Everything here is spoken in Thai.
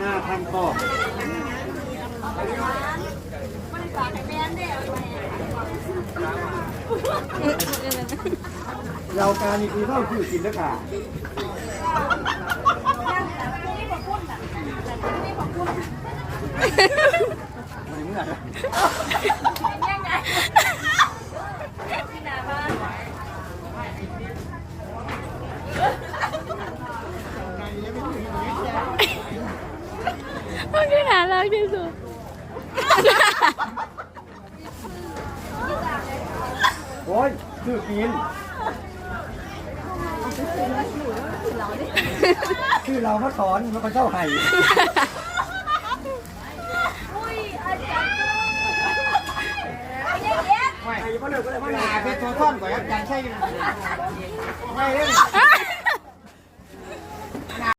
ห้าพันข้อเราการนี่คือเท่าคือกินแล้วค่ะมันเหมือน นะมันคือน่ารักที่สุดโอ้ยคือกินคือเรามาสอนมันก็เจ้าไห้ไม่ก็เลยก็เลยมาหาเป็นตัวท่อนก่อนอาจารย์ใช่ไหมไม่เล่นเอ้า